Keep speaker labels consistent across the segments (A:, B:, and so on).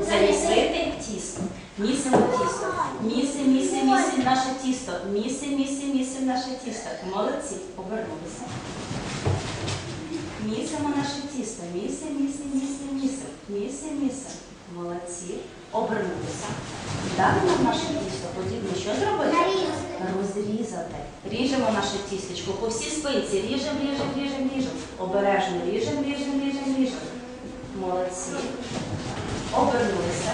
A: Замісити тісто. Місимо тісто. Міси, міси, міси наше тісто. Міси, міси, міси наше тісто. Молодці. Повернулися. Місимо наше тісто. Міси, міси, міси, міси. Міси, міси. Молодці. Обернулися. Далі нам наше тісто потрібно що зробити? Розрізати. Ріжемо наше тістечко по всій спинці. Ріжемо, ріжемо, ріжемо, ріжемо. Обережно ріжемо, ріжемо, ріжемо, ріжемо. Молодці. Обернулися.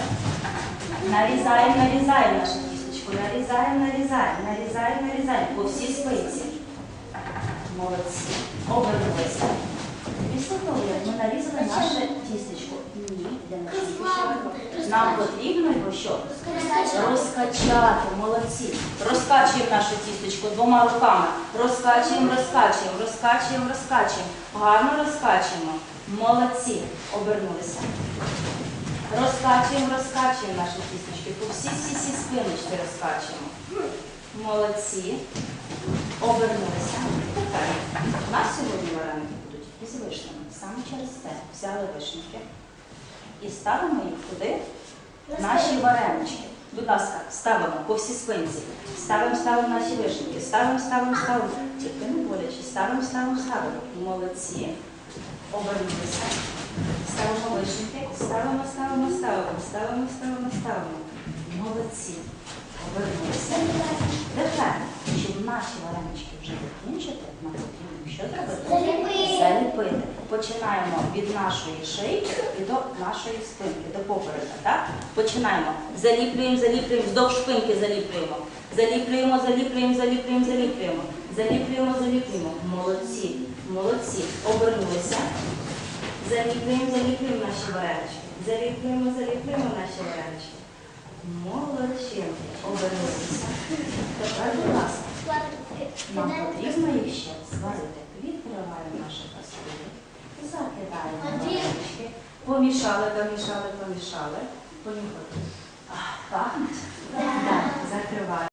A: Нарізаємо, нарізаємо нашу кісточку. Нарізаємо, нарізаємо, нарізаємо, нарізаємо по всій спинці. Молодці. Обернулися. Після того, як ми нарізали наше тістечко, ні, тістечка, нам потрібно його що? Розкачати, молодці. Розкачуємо наше тістечко двома руками. Розкачуємо, розкачуємо, розкачуємо, розкачуємо. Гарно розкачуємо. Молодці. Обернулися. Розкачуємо, розкачуємо наше тістечко. По всі всі всі спиночки розкачуємо. Молодці. Обернулися. У нас сьогодні вареники будуть із вишнями. Саме через це взяли вишеньки і ставимо їх туди наші варенички. Будь ласка, ставимо по всій спинці. Ставимо, ставимо наші вишеньки. Ставимо, ставимо, ставимо. Тільки не боляче. Ставимо, ставимо, ставимо. Молодці. Обернулися. Ставимо вишеньки. Ставимо, ставимо, ставимо. Ставимо, ставимо, ставимо. Молодці. Обернулися. Тепер, щоб наші варенички вже закінчити, нам потрібно що зробити? Починаємо від нашої шийки і до нашої спинки, до поперека. Так? Починаємо. Заліплюємо, заліплюємо, вздовж спинки заліплюємо. Заліплюємо, заліплюємо, заліплюємо, заліплюємо. Заліплюємо, заліплюємо. Молодці, молодці. Обернулися. Заліплюємо, заліплюємо наші варенички. Заліплюємо, заліплюємо наші варенички. Молодчинки. Обернулися. Тепер, будь ласка. Нам потрібно їх ще зварити. Відкриваємо наші каструлі, закидаємо варенички. Помішали, помішали, помішали. Понюхали. А, Пахнуть? Так. Закриваємо.